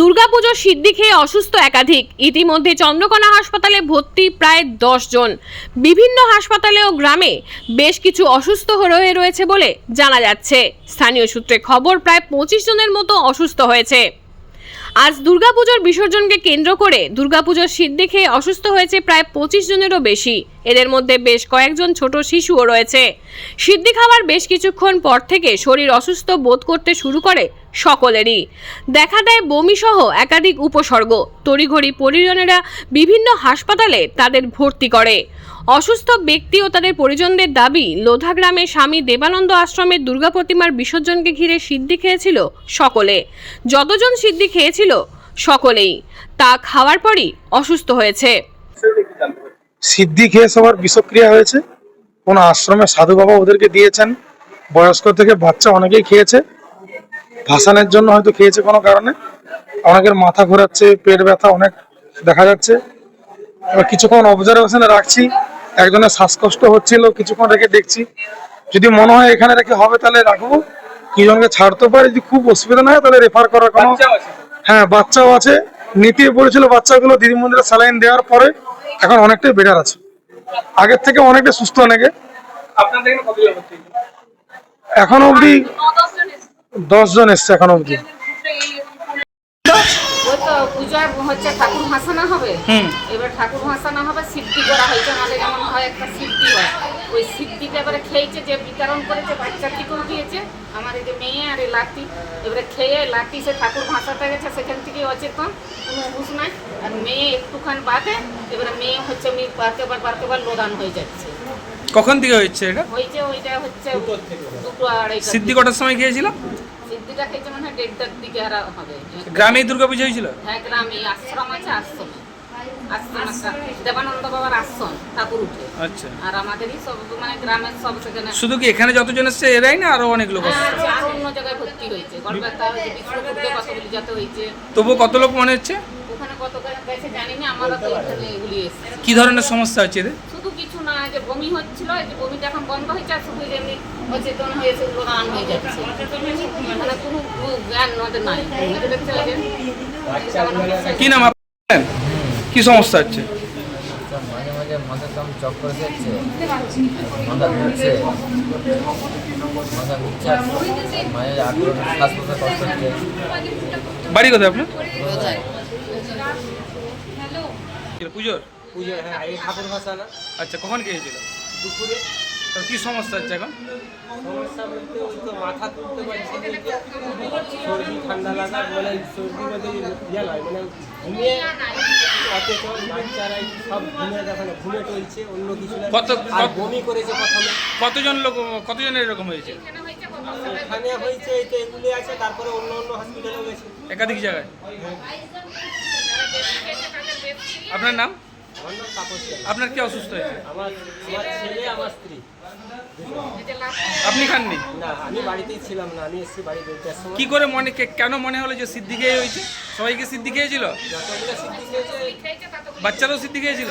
দুর্গাপুজোর সিদ্ধি খেয়ে অসুস্থ একাধিক। ইতিমধ্যে চন্দ্রকোনা হাসপাতালে ভর্তি প্রায় দশ জন। বিভিন্ন হাসপাতালে ও গ্রামে বেশ কিছু অসুস্থ হয়ে রয়েছে বলে জানা যাচ্ছে। স্থানীয় সূত্রে খবর, প্রায় পঁচিশ জনের মতো অসুস্থ হয়েছে। আজ দুর্গাপুজোর বিসর্জনকে কেন্দ্র করে দুর্গাপুজোর সিদ্ধি খেয়ে অসুস্থ হয়েছে প্রায় পঁচিশ জনেরও বেশি। এদের মধ্যে বেশ কয়েকজন ছোট শিশুও রয়েছে। সিদ্ধি খাওয়ার বেশ কিছুক্ষণ পর থেকে শরীর অসুস্থ বোধ করতে শুরু করে সকলেরই। দেখা দেয় বমি সহ একাধিক উপসর্গ। তড়িঘড়ি পরিজনেরা বিভিন্ন হাসপাতালে তাদের ভর্তি করে। অসুস্থ ব্যক্তি ও তাদের পরিজনদের দাবি লোধা গ্রামে স্বামী দেবানন্দ আশ্রমের দুর্গা প্রতিমার বিসর্জনকে ঘিরে সিদ্ধি খেয়েছিল সকলে। যতজন সিদ্ধি খেয়েছিল সকলেই। তা খাওয়ার পরই অসুস্থ হয়েছে। সিদ্ধি খেয়ে সবার বিষক্রিয়া হয়েছে। কোন আশ্রমে সাধু বাবা ওদেরকে দিয়েছেন। বয়স্ক থেকে বাচ্চা অনেকেই খেয়েছে। ভাসানের জন্য হয়তো খেয়েছে কোনো কারণে। অনেকের মাথা ঘোরাচ্ছে পেট ব্যথা অনেক দেখা যাচ্ছে। এবার কিছুক্ষণ অবজারভেশনে রাখছি একজনের শ্বাসকষ্ট হচ্ছিল কিছুক্ষণ রেখে দেখছি। যদি মনে হয় এখানে রেখে হবে তাহলে রাখব। কিছুজনকে ছাড়তে পারে যদি খুব অসুবিধা না হয় তাহলে রেফার করার কোনো হ্যাঁ বাচ্চাও আছে। নিতে পড়েছিল বাচ্চাগুলো দিদিমন্দিরে স্যালাইন দেওয়ার পরে এখন অনেকটাই বেটার আছে। আগের থেকে অনেকটা সুস্থ অনেকে এখন অবধি দশ জন এসছে এখন অবধি। ওই তো পূজার হচ্ছে ঠাকুর ভাসানো হবে। এবার ঠাকুর ভাসানো হবে সিদ্ধি করা হয়েছে আমাদের যেমন হয় একটা সিদ্ধি হয়। ওই সিদ্ধিটা এবারে খেয়েছে যে বিতরণ করেছে বাচ্চাটিকেও দিয়েছে আমার এই যে মেয়ে আর এই লাতি এবারে খেয়ে লাতি সে ঠাকুর ভাসাতে গেছে সেখান থেকে অচেতন কোনো হুঁশ নাই। আর মেয়ে একটুখান বাদে এবারে মেয়ে হচ্ছে লোদান হয়ে যাচ্ছে। কখন থেকে হচ্ছে এটা? হয়েছে ওইটা হচ্ছে দুটো সিদ্ধি কটার সময় খেয়েছিল? সিদ্ধিটা খেয়েছে মানে দেড়টার দিকে আর হবে। গ্রামেই দুর্গাপুজো হয়েছিল? হ্যাঁ গ্রামে আশ্রম আছে আশ্রমে। দেবানন্দ বাবার আশ্রম ঠাকুর উঠে। আচ্ছা। আর আমাদেরই সব মানে গ্রামের সব সেখানে শুধু কি এখানে যতজন এসছে এরাই না আরও অনেক লোক হ্যাঁ, আছে, আরও অন্য জায়গায় ভর্তি হয়েছে। হয়েছে বিষ্ণুপুরকে কতগুলি যাতে হয়েছে। তবুও কত লোক মনে হচ্ছে? ওখানে কত গেছে জানি না আমরা তো এগুলি এসেছি। কি ধরনের সমস্যা হচ্ছে এদের? কিছু না যে বমি হচ্ছিল যে বমিটা এখন বন্ধ হয়েছে আর শুধু যেমনি অচেতন হয়েছে রান হয়ে যাচ্ছে। মানে কোনো জ্ঞান ওদের নাই। কি নাম আপনার? কি সমস্যা হচ্ছে? মাঝে মাঝে মাথার কাম চক করে যাচ্ছে মাথা ঘুরছে মাথা ঘুরছে মাঝে আগ্রহ শ্বাস প্রশ্বাস কষ্ট হচ্ছে। বাড়ি কোথায় আপনার? কোথায়? পুজোর? পুজো হ্যাঁ এই ঠাকুর আচ্ছা কখন খেয়েছিল দুপুরে। তো কি সমস্যা হচ্ছে এখন? সমস্যা বলতে ওই তো মাথা তুলতে পারছি সর্দি ঠান্ডা লাগা মানে সর্দি ইয়ে নয় মানে ঘুমিয়ে অচেতন সব ঘুমিয়ে দেখে না ঘুমে টলছে অন্য কিছু কত- আর বমি করেছে প্রথমে। কতজন লোক কতজনের এরকম হয়েছে? এখানে হয়েছে এই তো এগুলি আছে তারপরে অন্য অন্য গেছে। একাধিক জায়গায়? আপনার নাম? আপনার কি অসুস্থ হয়েছে? আমার আমার ছেলে আমার স্ত্রী। আপনি খাননি? না আমি বাড়িতেই ছিলাম না আমি এসেছি বাড়ি দেড়টার সময় কি করে মনে কে- কেন মনে হলো যে সিদ্ধি খেয়ে হয়েছে? সবাইকে সিদ্ধি খেয়েছিল? যতগুলো সিদ্ধি খেয়েছে বাচ্চারাও সিদ্ধি খেয়েছিল?